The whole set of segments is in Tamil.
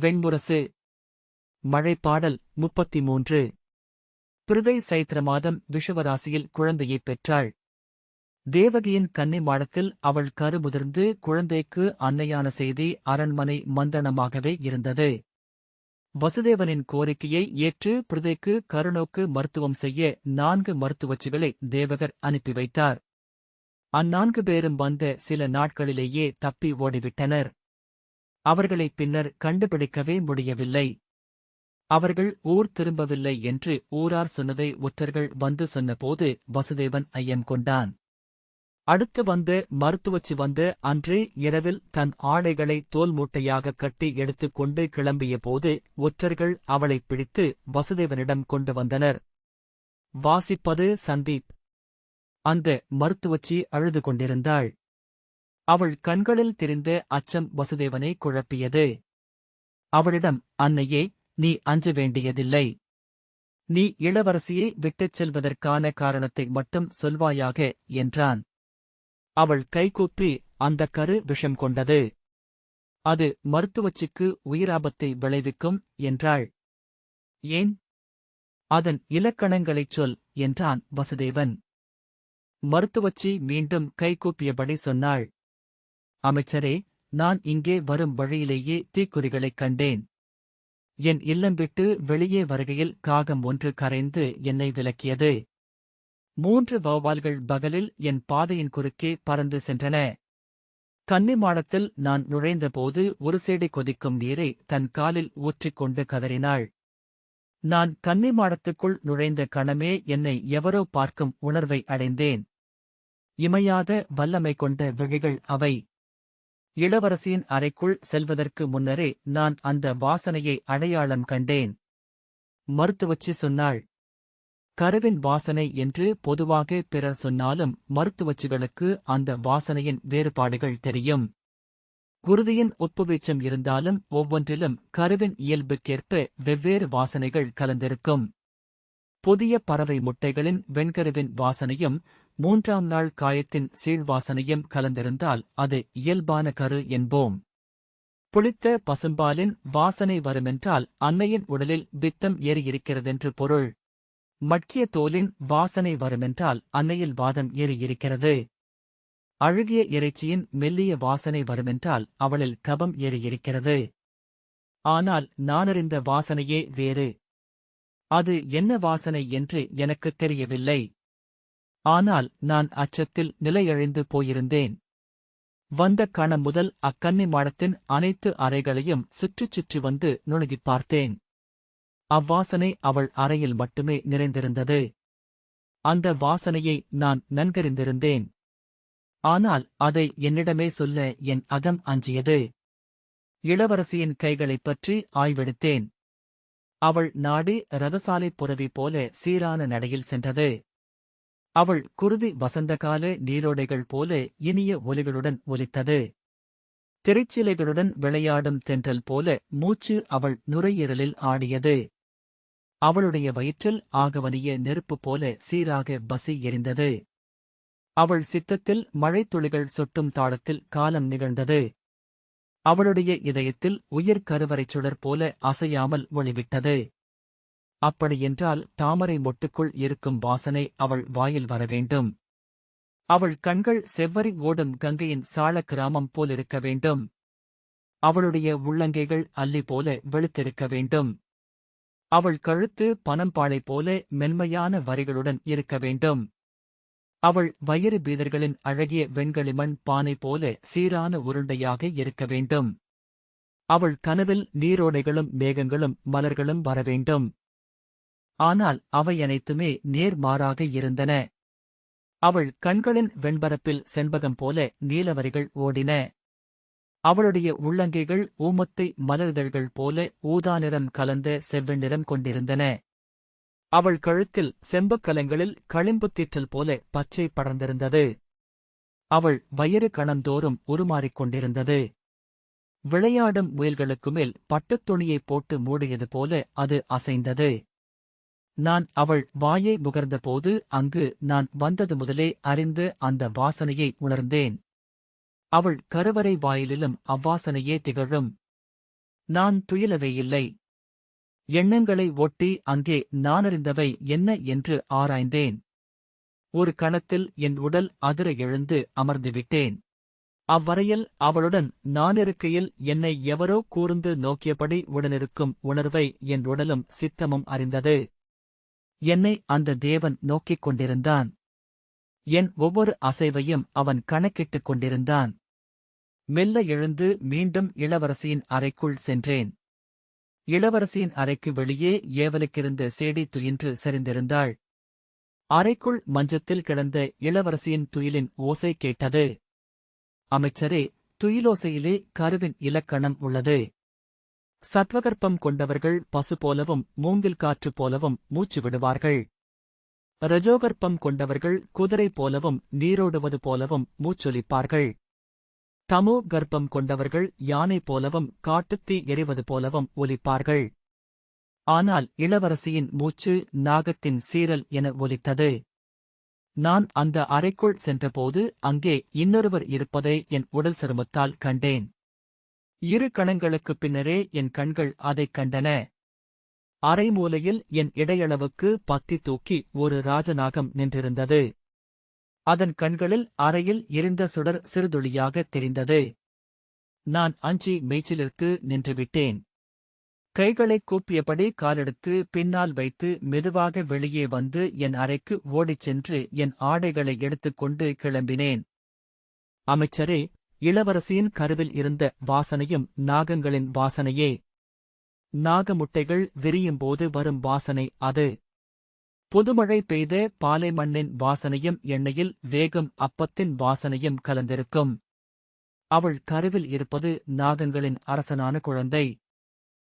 வெண்முரசு. மழைப்பாடல் முப்பத்தி மூன்று பிருதை சைத்திர மாதம் விஷவராசியில் குழந்தையைப் பெற்றாள். தேவகியின் கன்னி மாடத்தில் அவள் கருமுதிர்ந்து குழந்தைக்கு அன்னையான செய்தி அரண்மனை மந்தனமாகவே இருந்தது. வசுதேவனின் கோரிக்கையை ஏற்று பிருதைக்கு கருணோக்கு மருத்துவம் செய்ய நான்கு மருத்துவச்சிகளை தேவகர் அனுப்பி வைத்தார். அந்நான்கு பேரும் வந்த சில நாட்களிலேயே தப்பி ஓடிவிட்டனர். அவர்களை பின்னர் கண்டுபிடிக்கவே முடியவில்லை. அவர்கள் ஊர் திரும்பவில்லை என்று ஊரார் சொன்னதை ஒற்றர்கள் வந்து சொன்னபோது வசுதேவன் ஐயம் கொண்டான். அடுத்து வந்து மருத்துவச்சி வந்து அன்றே இரவில் தன் ஆடைகளை தோல் மூட்டையாக கட்டி எடுத்துக் கொண்டு கிளம்பிய போது ஒற்றர்கள் அவளைப் பிடித்து வசுதேவனிடம் கொண்டு வந்தனர். வாசிப்பது சந்தீப். அந்த மருத்துவச்சி அழுது கொண்டிருந்தாள். அவள் கண்களில் தெரிந்த அச்சம் வசுதேவனை குழப்பியது. அவளிடம் அன்னையே நீ அஞ்ச வேண்டியதில்லை. நீ இளவரசியை விட்டுச் செல்வதற்கான காரணத்தை மட்டும் சொல்வாயாக என்றான். அவள் கைகூப்பி அந்த கரு விஷம் கொண்டது. அது மருத்துவச்சிக்கு உயிராபத்தை விளைவிக்கும் என்றாள். ஏன்? அதன் இலக்கணங்களைச் சொல் என்றான் வசுதேவன். மருத்துவச்சி மீண்டும் கைகூப்பியபடி சொன்னாள். அமைச்சரே நான் இங்கே வரும் வழியிலேயே தீக்குறிகளைக் கண்டேன். என் இல்லம் விட்டு வெளியே வருகையில் காகம் ஒன்று கரைந்து என்னை விலக்கியது. மூன்று வௌவால்கள் பகலில் என் பாதையின் குறுக்கே பறந்து சென்றன. கன்னிமாடத்தில் நான் நுழைந்தபோது ஒரு சேடை கொதிக்கும் நீரை தன் காலில் ஊற்றிக்கொண்டு கதறினாள். நான் கன்னிமாடத்துக்குள் நுழைந்த கணமே என்னை எவரோ பார்க்கும் உணர்வை அடைந்தேன். இமையாத வல்லமை கொண்ட விழிகள் அவை. இளவரசியின் அறைக்குள் செல்வதற்கு முன்னரே நான் அந்த வாசனையை அடையாளம் கண்டேன். மருத்துவச்சி சொன்னாள் கருவின் வாசனை என்று பொதுவாக பிறர் சொன்னாலும் மருத்துவச்சிகளுக்கு அந்த வாசனையின் வேறுபாடுகள் தெரியும். குருதியின் உட்புவீச்சம் இருந்தாலும் ஒவ்வொன்றிலும் கருவின் இயல்புக்கேற்ப வெவ்வேறு வாசனைகள் கலந்திருக்கும். புதிய பறவை முட்டைகளின் வெண்கருவின் வாசனையும் மூன்றாம் நாள் காயத்தின் சீழ்வாசனையும் கலந்திருந்தால் அது இயல்பான கரு என்போம். புளித்த பசும்பாலின் வாசனை வருமென்றால் அன்னையின் உடலில் பித்தம் ஏறியிருக்கிறதென்று பொருள். மட்கிய தோலின் வாசனை வருமென்றால் அன்னையில் வாதம் ஏறியிருக்கிறது. அழுகிய இறைச்சியின் மெல்லிய வாசனை வருமென்றால் அவளில் கபம் ஏறியிருக்கிறது. ஆனால் நானறிந்த வாசனையே வேறு. அது என்ன வாசனை என்று எனக்குத் தெரியவில்லை. ஆனால் நான் அச்சத்தில் நிலையழிந்து போயிருந்தேன். வந்த கணம் முதல் அக்கன்னி மாடத்தின் அனைத்து அறைகளையும் சுற்றிச் சுற்றி வந்து நுணுகிப் பார்த்தேன். அவ்வாசனை அவள் அறையில் மட்டுமே நிறைந்திருந்தது. அந்த வாசனையை நான் நன்கறிந்திருந்தேன். ஆனால் அதை என்னிடமே சொல்ல என் அகம் அஞ்சியது. இளவரசியின் கைகளைப் பற்றி ஆய்வெடுத்தேன். அவள் நாடி ரதசாலை புறவி போல சீரான நடையில் சென்றது. அவள் குருதி வசந்தகால நீரோடைகள் போல இனிய ஒலிகளுடன் ஒலித்தது. திரைச்சிலைகளுடன் விளையாடும் தென்றல் போல மூச்சு அவள் நுரையீரலில் ஆடியது. அவளுடைய வயிற்றில் ஆகவனிய நெருப்பு போல சீராக பசி எரிந்தது. அவள் சித்தத்தில் மழைத்துளிகள் சொட்டும் தாளத்தில் காலம் நிகழ்ந்தது. அவளுடைய இதயத்தில் உயிர் கருவறைச் சுடர் போல அசையாமல் ஒளிவிட்டது. அப்படியென்றால் தாமரை மொட்டுக்குள் இருக்கும் வாசனை அவள் வாயில் வரவேண்டும் அவள் கண்கள் செவ்வரி ஓடும் கங்கையின் சாள கிராமம் போலிருக்க வேண்டும். அவளுடைய உள்ளங்கைகள் அல்லி போல வெளுத்திருக்க வேண்டும். அவள் கழுத்து பனம்பாளை போல மென்மையான வரிகளுடன் இருக்க வேண்டும். அவள் வயிறு பீதர்களின் அழகிய வெண்களிமண் பானை போல சீரான உருண்டையாக இருக்க வேண்டும். அவள் கனவில் நீரோடைகளும் மேகங்களும் மலர்களும் வரவேண்டும் ஆனால் அவை அனைத்துமே நேர்மாறாக இருந்தன. அவள் கண்களின் வெண்பரப்பில் செண்பகம் போல நீலவரிகள் ஓடின. அவளுடைய உள்ளங்கைகள் ஊமத்தை மலர்தழ்கள் போல ஊதா நிறம் கலந்த செவ்வெண்ணிறம் கொண்டிருந்தன. அவள் கழுத்தில் செம்பக்கலங்களில் களிம்புத்தீற்றல் போல பச்சை படர்ந்திருந்தது. அவள் வயிறு கணந்தோறும் உருமாறிக் கொண்டிருந்தது. விளையாடும் முயல்களுக்கு மேல் பட்டுத் துணியைப் போட்டு மூடியது போல அது அசைந்தது. நான் அவள் வாயை முகர்ந்தபோது அங்கு நான் வந்தது முதலே அறிந்து அந்த வாசனையை உணர்ந்தேன். அவள் கருவறை வாயிலிலும் அவ்வாசனையே திகழும். நான் துயிலவே இல்லை. எண்ணங்களை ஒட்டி அங்கே நானறிந்தவை என்ன என்று ஆராய்ந்தேன். ஒரு கணத்தில் என் உடல் அதிர எழுந்து அமர்ந்துவிட்டேன். அவ்வரையில் அவளுடன் நானிருக்கையில் என்னை எவரோ கூர்ந்து நோக்கியபடி உடனிருக்கும் உணர்வை என் உடலும் சித்தமும் அறிந்தது. என்னை அந்த தேவன் நோக்கிக் கொண்டிருந்தான். என் ஒவ்வொரு அசைவையும் அவன் கணக்கிட்டுக் கொண்டிருந்தான். மெல்ல எழுந்து மீண்டும் இளவரசியின் அறைக்குள் சென்றேன். இளவரசியின் அறைக்கு வெளியே ஏவலுக்கிருந்த சேடி துயின்று சரிந்திருந்தாள். அறைக்குள் மஞ்சத்தில் கிடந்த இளவரசியின் துயிலின் ஓசை கேட்டது. அமைச்சரே துயிலோசையிலே கருவின் இலக்கணம் உள்ளது. சத்வகற்பம் கொண்டவர்கள் பசு போலவும் மூங்கில் காற்று போலவும் மூச்சு விடுவார்கள். ரஜோகற்பம் கொண்டவர்கள் குதிரை போலவும் நீரோடுவது போலவும் மூச்சொலிப்பார்கள். தமோ கர்ப்பம் கொண்டவர்கள் யானை போலவும் காட்டுத்தீ எறிவது போலவும் ஒலிப்பார்கள். ஆனால் இளவரசியின் மூச்சு நாகத்தின் சீரல் என ஒலித்தது. நான் அந்த அறைக்குள் சென்றபோது அங்கே இன்னொருவர் இருப்பதை என் உடல் சிரமத்தால் கண்டேன். இரு கணங்களுக்குப் பின்னரே என் கண்கள் அதைக் கண்டன. அரைமூலையில் என் இடையளவுக்கு பத்தி தூக்கி ஒரு ராஜநாகம் நின்றிருந்தது. அதன் கண்களில் அறையில் எரிந்த சுடர் சிறுதுளியாக தெரிந்தது. நான் அஞ்சி மேய்ச்சிலிருந்து நின்றுவிட்டேன். கைகளைக் கூப்பியபடி காலெடுத்து பின்னால் வைத்து மெதுவாக வெளியே வந்து என் அறைக்கு ஓடிச் சென்று என் ஆடைகளை எடுத்துக்கொண்டு கிளம்பினேன். அமைச்சரே இளவரசியின் கருவில் இருந்த வாசனையும் நாகங்களின் வாசனையே. நாகமுட்டைகள் விரியும்போது வரும் வாசனை அது. புதுமழை பெய்த பாலை மண்ணின் வாசனையும் எண்ணெயில் வேகம் அப்பத்தின் வாசனையும் கலந்திருக்கும். அவள் கருவில் இருப்பது நாகங்களின் அரசனான குழந்தை.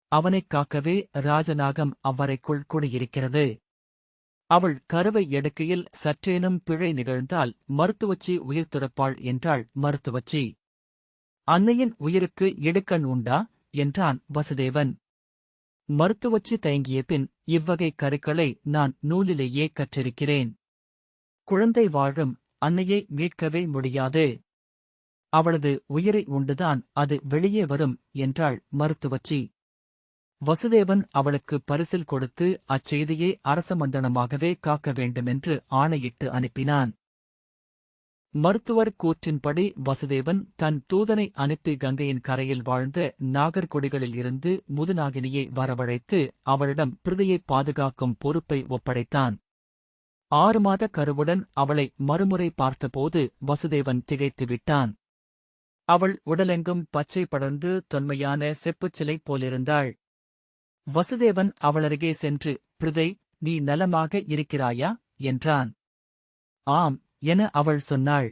அவனைக் காக்கவே ராஜநாகம் அவ்வறைக்குள் குடியிருக்கிறது. அவள் கருவை எடுக்கையில் சற்றேனும் பிழை நிகழ்ந்தால் மருத்துவச்சி உயிர் துறப்பாள் என்றாள் மருத்துவச்சி. அன்னையின் உயிருக்கு இடுக்கண் உண்டா? என்றான் வசுதேவன். மருத்துவச்சி தயங்கிய பின் இவ்வகை கருக்களை நான் நூலிலேயே கற்றிருக்கிறேன். குழந்தை வாழும் அன்னையை மீட்கவே முடியாது. அவளது உயிரை உண்டுதான் அது வெளியே வரும் என்றாள் மருத்துவச்சி. வசுதேவன் அவளுக்கு பரிசில் கொடுத்து அச்செய்தியை அரசமந்தனமாகவே காக்க வேண்டுமென்று ஆணையிட்டு அனுப்பினான். மருத்துவர் கூற்றின்படி வசுதேவன் தன் தூதனை அனுப்பி கங்கையின் கரையில் வாழ்ந்த நாகர்கொடிகளில் இருந்து முதுநாகினியை வரவழைத்து அவளிடம் பிரிதியை பாதுகாக்கும் பொறுப்பை ஒப்படைத்தான். ஆறு மாத கருவுடன் அவளை மறுமுறை பார்த்தபோது வசுதேவன் திகைத்து விட்டான். அவள் உடலெங்கும் பச்சை படர்ந்து தொன்மையான செப்புச் சிலை போலிருந்தாள். வசுதேவன் அவளருகே சென்று பிரிதை நீ நலமாக இருக்கிறாயா? என்றான். ஆம் என அவள் சொன்னாள்.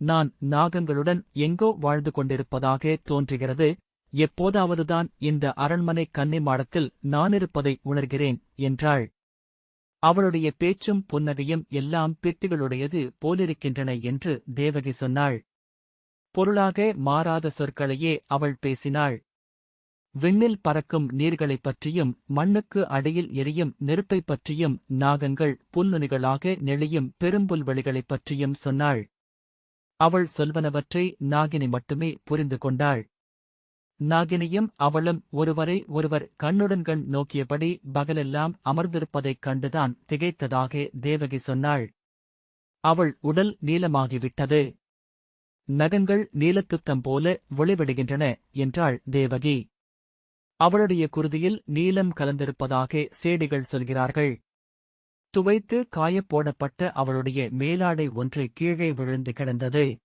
நான் நாகங்களுடன் எங்கோ வாழ்ந்து கொண்டிருப்பதாக தோன்றுகிறது. எப்போதாவதுதான் இந்த அரண்மனை கன்னிமாடத்தில் நானிருப்பதை உணர்கிறேன் என்றாள். அவளுடைய பேச்சும் புன்னகையும் எல்லாம் பித்திகளுடையது போலிருக்கின்றன என்று தேவகி சொன்னாள். பொருளாக மாறாத சொற்களையே அவள் பேசினாள். விண்ணில் பறக்கும் நீர்களைப் பற்றியும் மண்ணுக்கு அடியில் எரியும் நெருப்பைப் பற்றியும் நாகங்கள் புல்நுனிகளாக நெளியும் பெரும்புல்வெளிகளைப் பற்றியும் சொன்னாள். அவள் சொல்வனவற்றை நாகினி மட்டுமே புரிந்து கொண்டாள். நாகினியும் அவளும் ஒருவரை ஒருவர் கண்ணுடன் கண் நோக்கியபடி பகலெல்லாம் அமர்ந்திருப்பதைக் கண்டுதான் திகைத்ததாக தேவகி சொன்னாள். அவள் உடல் நீலமாகிவிட்டது நகங்கள் நீலத்துத்தம் போல ஒளிவிடுகின்றன என்றாள் தேவகி. அவளுடைய குருதியில் நீலம் கலந்திருப்பதாக சேடிகள் சொல்கிறார்கள். துவைத்து காயப் போடப்பட்ட அவளுடைய மேலாடை ஒன்று கீழே விழுந்து கிடந்தது.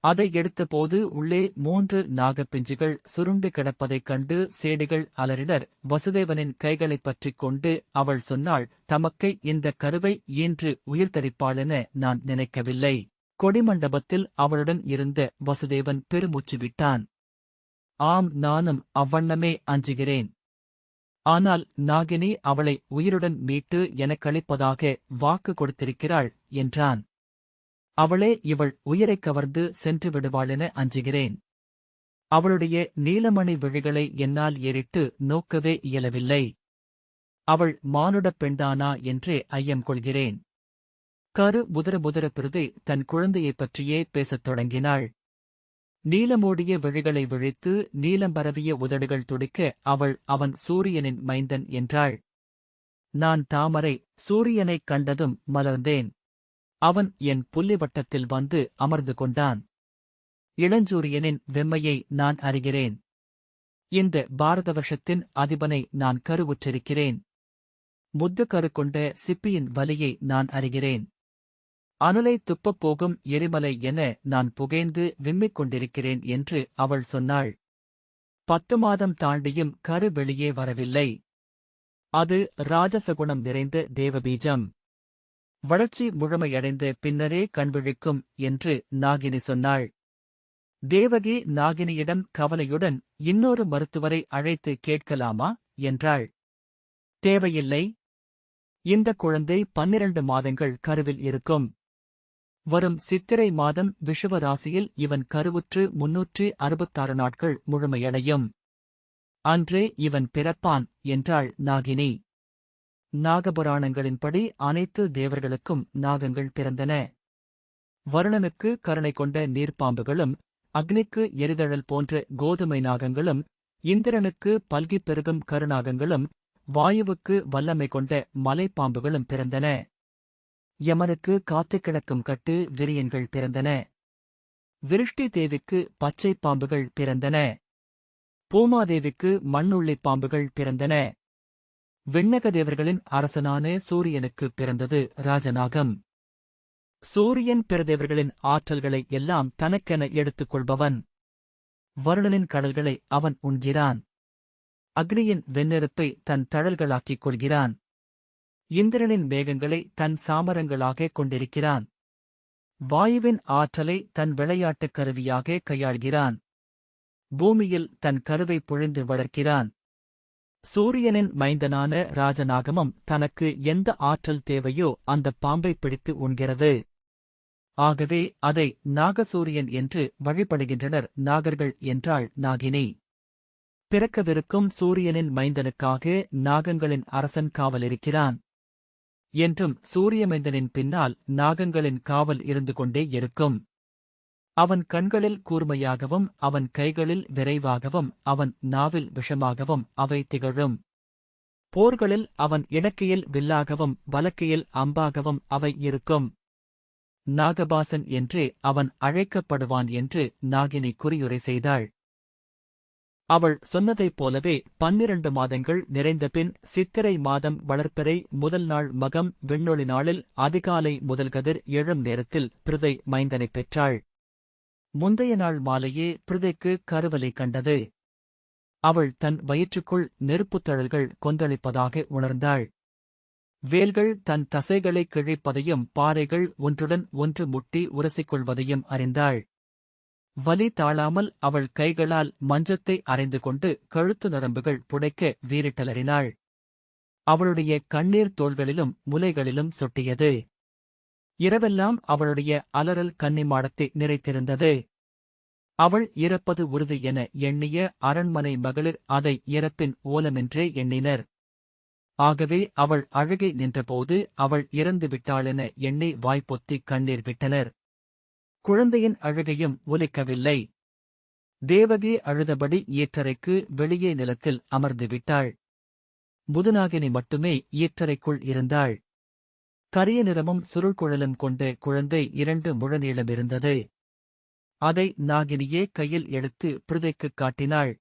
அதை எடுத்தபோது உள்ளே மூன்று நாகப்பிஞ்சுகள் சுருண்டு கிடப்பதைக் கண்டு சேடிகள் அலறினர். வசுதேவனின் கைகளைப் பற்றிக் கொண்டு அவள் சொன்னாள் தமக்கை இந்த கருவை ஈன்று உயிர்த்தரிப்பாளென நான் நினைக்கவில்லை. கொடிமண்டபத்தில் அவளுடன் இருந்த வசுதேவன் பெருமூச்சு விட்டான். ஆம் நானும் அவ்வண்ணமே அஞ்சுகிறேன். ஆனால் நாகினி அவளை உயிருடன் மீட்டு எனக்களிப்பதாக வாக்கு கொடுத்திருக்கிறாள் என்றான். அவளே இவள் உயிரைக் கவர்ந்து சென்று விடுவாளென அஞ்சுகிறேன். அவளுடைய நீலமணி விழிகளை என்னால் ஏறிட்டு நோக்கவே இயலவில்லை. அவள் மானுடப் பெண்தானா என்றே ஐயம் கொள்கிறேன். கரு முதிர முதிர பிரதி தன் குழந்தையைப் பற்றியே பேசத் தொடங்கினாள். நீலமோடிய விழிகளை விழித்து நீலம் பரவிய உதடுகள் துடிக்க அவள் அவன் சூரியனின் மைந்தன் என்றாள். நான் தாமரை சூரியனைக் கண்டதும் மலர்ந்தேன். அவன் என் புள்ளிவட்டத்தில் வந்து அமர்ந்து கொண்டான். இளஞ்சூரியனின் வெம்மையை நான் அறிகிறேன். இந்த பாரத வருஷத்தின் அதிபனை நான் கருவுற்றிருக்கிறேன். முத்து கரு கொண்ட சிப்பியின் வலியை நான் அறிகிறேன். அனலை துப்பப் போகும் எரிமலை என நான் புகைந்து விம்மிக் கொண்டிருக்கிறேன் என்று அவள் சொன்னாள். பத்து மாதம் தாண்டியும் கரு வெளியே வரவில்லை. அது ராஜசகுணம் நிறைந்த தேவபீஜம். வளர்ச்சி முழுமையடைந்த பின்னரே கண்விழிக்கும் என்று நாகினி சொன்னாள். தேவகி நாகினியிடம் கவலையுடன் இன்னொரு மருத்துவரை அழைத்து கேட்கலாமா என்றாள். தேவையில்லை. இந்த குழந்தை பன்னிரண்டு மாதங்கள் கருவில் இருக்கும். வரும் சித்திரை மாதம் விஷுவ ராசியில் இவன் கருவுற்று முன்னூற்று அறுபத்தாறு நாட்கள் முழுமையடையும். அன்றே இவன் பிறப்பான் என்றாள் நாகினி. நாகபுராணங்களின்படி அனைத்து தேவர்களுக்கும் நாகங்கள் பிறந்தன. வருணனுக்கு கருணை கொண்ட நீர்ப்பாம்புகளும் அக்னிக்கு எரிதழல் போன்ற கோதுமை நாகங்களும் இந்திரனுக்கு பல்கிப் பெருகும் கருநாகங்களும் வாயுவுக்கு வல்லமை கொண்ட மலைப்பாம்புகளும் பிறந்தன. யமனுக்கு காத்துக் கிடக்கும் கட்டு விரியன்கள் பிறந்தன. விருஷ்டி தேவிக்கு பச்சைப் பாம்புகள் பிறந்தன. பூமாதேவிக்கு மண்ணுள்ளிப் பாம்புகள் பிறந்தன. விண்ணக தேவர்களின் அரசனான சூரியனுக்கு பிறந்தது ராஜநாகம். சூரியன் பிறதேவர்களின் ஆற்றல்களை எல்லாம் தனக்கென எடுத்துக் கொள்பவன் வருணனின் கடல்களை அவன் உண்கிறான். அக்னியின் வெண்ணெருப்பை தன் தழல்களாக்கிக் கொள்கிறான். இந்திரனின் மேகங்களை தன் சாமரங்களாக கொண்டிருக்கிறான். வாயுவின் ஆற்றலை தன் விளையாட்டுக் கருவியாக கையாள்கிறான். பூமியில் தன் கருவை பொழிந்து வளர்க்கிறான். சூரியனின் மைந்தனான ராஜநாகமம் தனக்கு எந்த ஆற்றல் தேவையோ அந்த பாம்பை பிடித்து உண்கிறது. ஆகவே அதை நாகசூரியன் என்று வழிபடுகின்றனர் நாகர்கள் என்றாள் நாகினி. பிறக்கவிருக்கும் சூரியனின் மைந்தனுக்காக நாகங்களின் அரசன் காவலிருக்கிறான். என்றும் சூரியமைந்தனின் பின்னால் நாகங்களின் காவல் இருந்து கொண்டே இருக்கும். அவன் கண்களில் கூர்மையாகவும் அவன் கைகளில் விரைவாகவும் அவன் நாவில் விஷமாகவும் அவை திகழும். போர்களில் அவன் இடக்கையில் வில்லாகவும் வலக்கையில் அம்பாகவும் அவை இருக்கும். நாகபாசன் என்றே அவன் அழைக்கப்படுவான் என்று நாகினி குறியுரை செய்தாள். அவள் சொன்னதைப் போலவே பன்னிரண்டு மாதங்கள் நிறைந்தபின் சித்திரை மாதம் வளர்ப்பிறை முதல் நாள் மகம் விண்ணொளி நாளில் அதிகாலை முதல் கதிர் எழும் நேரத்தில் பிரிதை மைந்தனைப் பெற்றாள். முந்தைய நாள் மாலையே பிருதைக்கு கருவலை கண்டது. அவள் தன் வயிற்றுக்குள் நெருப்புத் தழல்கள் கொந்தளிப்பதாக உணர்ந்தாள். வேல்கள் தன் தசைகளை கிழிப்பதையும் பாறைகள் ஒன்றுடன் ஒன்று முட்டி உரசிக்கொள்வதையும் அறிந்தாள். வலி தாழாமல் அவள் கைகளால் மஞ்சத்தை அரைந்து கொண்டு கழுத்து நரம்புகள் புடைக்க வீரிட்டலறினாள் அவளுடைய கண்ணீர் தோள்களிலும் முலைகளிலும் சொட்டியது. இரவெல்லாம் அவளுடைய அலறல் கன்னிமாடத்தை நிறைத்திருந்தது. அவள் இறப்பது உறுதி என எண்ணிய அரண்மனை மகளிர் அதை இறப்பின் ஓலமென்றே எண்ணினர். ஆகவே அவள் அழுகை நின்றபோது அவள் இறந்து விட்டாளென எண்ணி வாய்ப்பொத்தி கண்ணீர் விட்டனர். குழந்தையின் அழுகையும் ஒலிக்கவில்லை. தேவகி அழுதபடி ஈற்றரைக்கு வெளியே நிலத்தில் அமர்ந்து விட்டாள். முதுநாகினி மட்டுமே ஈற்றரைக்குள் இருந்தாள். கரிய நிறமும் சுருள்குழலும் கொண்ட குழந்தை இரண்டு முழநீளமிருந்தது அதை நாகினியே கையில் எடுத்து பிரதைக்குக் காட்டினாள்.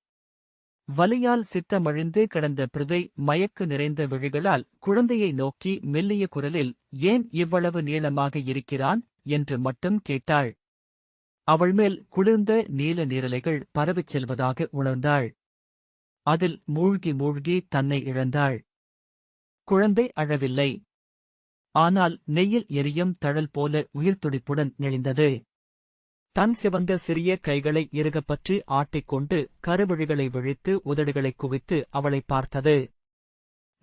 வலியால் சித்தமழிந்து கிடந்த பிரதை மயக்கு நிறைந்த விழிகளால் குழந்தையை நோக்கி மெல்லிய குரலில் ஏன் இவ்வளவு நீளமாக இருக்கிறான்? என்று மட்டும் கேட்டாள். அவள் மேல் குளிர்ந்த நீல நீரலைகள் பரவிச் செல்வதாக உணர்ந்தாள். அதில் மூழ்கி மூழ்கி தன்னை இழந்தாள். குழந்தை அழவில்லை. ஆனால் நெய்யில் எரியும் தழல் போல உயிர்த்துடிப்புடன் நெளிந்தது. தன் சிவந்த சிறிய கைகளை இறுகப்பற்றி ஆட்டிக்கொண்டு கருவிழிகளை விழித்து உதடுகளைக் குவித்து அவளை பார்த்தது.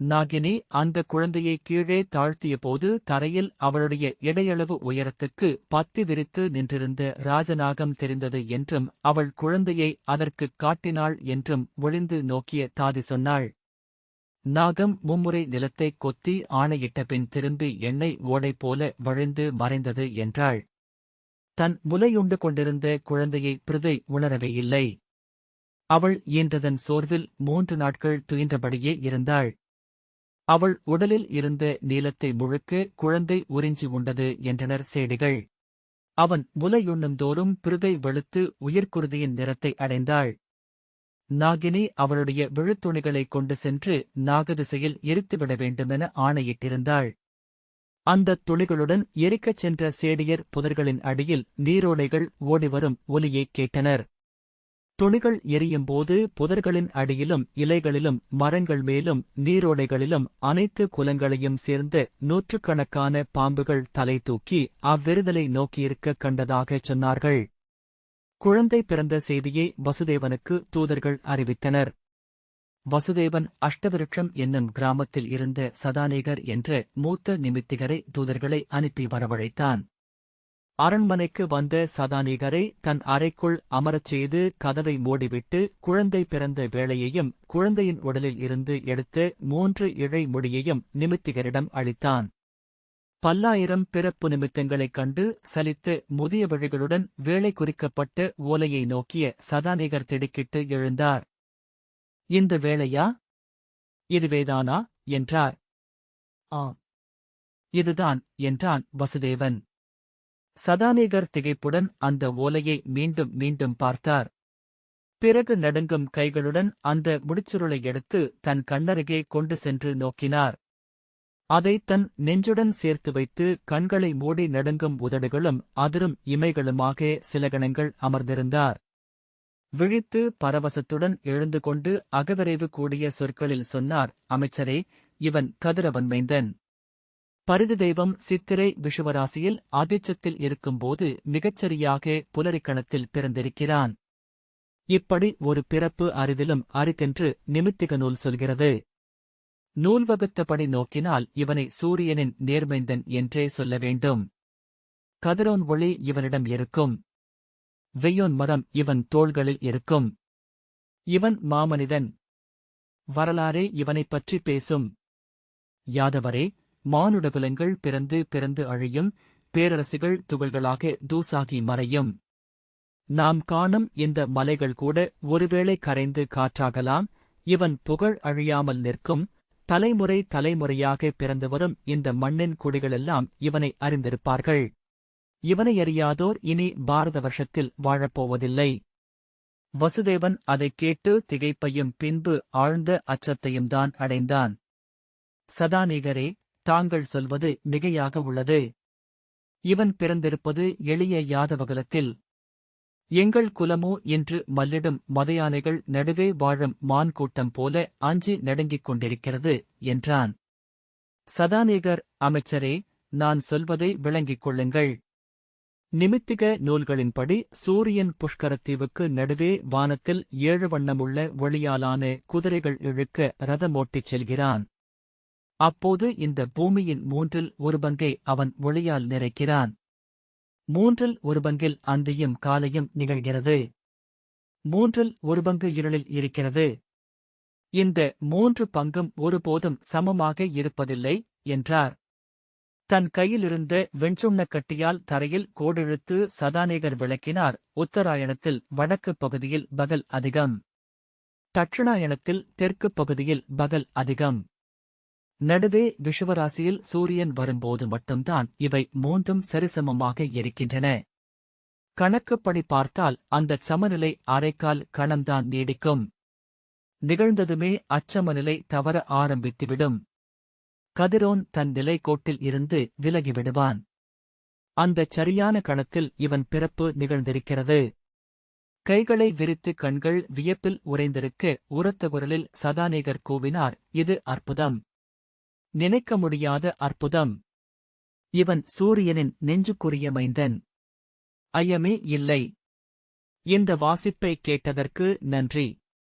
நாகினி அந்த குழந்தையை கீழே தாழ்த்தியபோது தரையில் அவளுடைய இடையளவு உயரத்துக்கு பத்தி விரித்து நின்றிருந்த ராஜநாகம் தெரிந்தது என்றும் அவள் குழந்தையை அதற்குக் காட்டினாள் என்றும் ஒளிந்து நோக்கிய தாதி சொன்னாள். நாகம் மும்முறை நிலத்தை கொத்தி ஆணையிட்ட பின் திரும்பி எண்ணெய் ஓடை போல வழிந்து மறைந்தது என்றாள். தன் முலையுண்டு கொண்டிருந்த குழந்தையை பிரதை உணரவே இல்லை. அவள் ஈன்றதன் சோர்வில் மூன்று நாட்கள் துயின்றபடியே இருந்தாள். அவள் உடலில் இருந்த நீலத்தை முழுக்க குழந்தை உறிஞ்சி உண்டது என்றனர் சேடிகள். அவன் முலையுண்ணுந்தோறும் பிருதை வெளுத்து உயிர்க்குருதியின் நிறத்தை அடைந்தாள். நாகினி அவளுடைய விழுத்துணிகளைக் கொண்டு சென்று நாகதிசையில் எரித்துவிட வேண்டுமென ஆணையிட்டிருந்தாள். அந்தத் துளிகளுடன் எரிக்கச் சென்ற சேடியர் புதர்களின் அடியில் நீரோடைகள் ஓடிவரும் ஒலியைக் கேட்டனர். துணிகள் எரியும்போது புதர்களின் அடியிலும் இலைகளிலும் மரங்கள் மேலும் நீரோடைகளிலும் அனைத்து குலங்களையும் சேர்ந்த நூற்றுக்கணக்கான பாம்புகள் தலை தூக்கி அவ்விருதலை நோக்கியிருக்க கண்டதாகச் சொன்னார்கள். குழந்தை பிறந்த செய்தியை வசுதேவனுக்கு தூதர்கள் அறிவித்தனர். வசுதேவன் அஷ்டவிருட்சம் என்னும் கிராமத்தில் இருந்த சதானேகர் என்ற மூத்த நிமித்திகரை தூதர்களை அனுப்பி வரவழைத்தான். அரண்மனைக்கு வந்த சதானிகரை தன் அறைக்குள் அமரச் செய்து கதவை மூடிவிட்டு குழந்தை பிறந்த வேளையையும் குழந்தையின் உடலில் இருந்து எடுத்து மூன்று இழை முடியையும் நிமித்திகரிடம் அளித்தான். பல்லாயிரம் பிறப்பு நிமித்தங்களைக் கண்டு சலித்து முதிய வழிகளுடன் வேலை குறிக்கப்பட்டு ஓலையை நோக்கிய சதானிகர் திடுக்கிட்டு எழுந்தார். இந்த வேளையா? இதுவேதானா என்றார். ஆ இதுதான் என்றான் வசுதேவன். சதானிகர் திகைப்புடன் அந்த ஓலையை மீண்டும் மீண்டும் பார்த்தார். பிறகு நடுங்கும் கைகளுடன் அந்த முடிச்சுருளை எடுத்து தன் கண்ணருகே கொண்டு சென்று நோக்கினார். அதை தன் நெஞ்சுடன் சேர்த்து வைத்து கண்களை மூடி நடுங்கும் உதடுகளும் அதிரும் இமைகளுமாக சில கணங்கள் அமர்ந்திருந்தார். விழித்து பரவசத்துடன் எழுந்து கொண்டு அகவிரைவு கூடிய சொற்களில் சொன்னார் அமைச்சரே இவன் கதிரவன் மைந்தன் பரிதி தெய்வம் சித்திரை விஷுவராசியில் ஆதிச்சத்தில் இருக்கும்போது மிகச்சரியாக புலரிக்கணத்தில் பிறந்திருக்கிறான். இப்படி ஒரு பிறப்பு அரிதிலும் அரிதென்று நிமித்திக நூல் சொல்கிறது. நூல் வகுத்தபடி நோக்கினால் இவனை சூரியனின் நேர்மைந்தன் என்றே சொல்ல வேண்டும். கதிரோன் ஒளி இவனிடம் இருக்கும். வெய்யோன் மரம் இவன் தோள்களில் இருக்கும். இவன் மாமனிதன். வரலாறே இவனைப் பற்றி பேசும். யாதவரே மானுடகுலங்கள் பிறந்து பிறந்து அழியும் பேரரசுகள் துகள்களாக தூசாகி மறையும். நாம் காணும் இந்த மலைகள் கூட ஒருவேளை கரைந்து காற்றாகலாம் இவன் புகழ் அழியாமல் நிற்கும் தலைமுறை தலைமுறையாக பிறந்து வரும் இந்த மண்ணின் குடிகளெல்லாம் இவனை அறிந்திருப்பார்கள். இவனை அறியாதோர் இனி பாரத வருஷத்தில் வாழப்போவதில்லை. வசுதேவன் அதைக் கேட்டு திகைப்பையும் பின்பு ஆழ்ந்த அச்சத்தையும் தான் அடைந்தான். சதாநீகரே தாங்கள் சொல்வது மிகையாக உள்ளது. இவன் பிறந்திருப்பது எளிய யாதவகுலத்தில். எங்கள் குலமோ என்று மல்லிடும் மதையானைகள் நடுவே வாழும் மான் கூட்டம் போல அஞ்சி நடுங்கிக் கொண்டிருக்கிறது என்றான். சதானேகர் அமைச்சரே நான் சொல்வதை விளங்கிக் கொள்ளுங்கள். நிமித்திக நூல்களின்படி சூரியன் புஷ்கரத்தீவுக்கு நடுவே வானத்தில் ஏழு வண்ணமுள்ள ஒளியாலான குதிரைகள் இழுக்க ரதமோட்டிச் செல்கிறான். அப்போது இந்த பூமியின் மூன்றில் ஒரு பங்கை அவன் ஒளியால் நிறைக்கிறான். மூன்றில் ஒரு பங்கில் அந்தியும் காலையும் நிகழ்கிறது. மூன்றில் ஒரு பங்கு இருளில் இருக்கிறது. இந்த மூன்று பங்கும் ஒருபோதும் சமமாக இருப்பதில்லை என்றார். தன் கையிலிருந்த வெண்சுண்ணக் கட்டியால் தரையில் கோடெழுத்து சதானேகர் விளக்கினார். உத்தராயணத்தில் வடக்குப் பகுதியில் பகல் அதிகம். தட்சிணாயணத்தில் தெற்குப் பகுதியில் பகல் அதிகம். நடுவே விஷுவராசியில் சூரியன் வரும்போது மட்டும்தான் இவை மூன்றும் சரிசமமாக இருக்கின்றன. கணக்குப்படி பார்த்தால் அந்தச் சமநிலை அரைக்கால் கணம்தான் நீடிக்கும். நிகழ்ந்ததுமே அச்சமநிலை தவற ஆரம்பித்துவிடும். கதிரோன் தன் நிலைக்கோட்டில் இருந்து விலகிவிடுவான். அந்தச் சரியான கணத்தில் இவன் பிறப்பு நிகழ்ந்திருக்கிறது. கைகளை விரித்து கண்கள் வியப்பில் உறைந்திருக்க உரத்த குரலில் சதாநேகர் கூவினார் இது அற்புதம். நினைக்க முடியாத அற்புதம். இவன் சூரியனின் நெஞ்சுக்குரிய மைந்தன். ஐயமே இல்லை. இந்த வாசிப்பை கேட்டதற்கு நன்றி.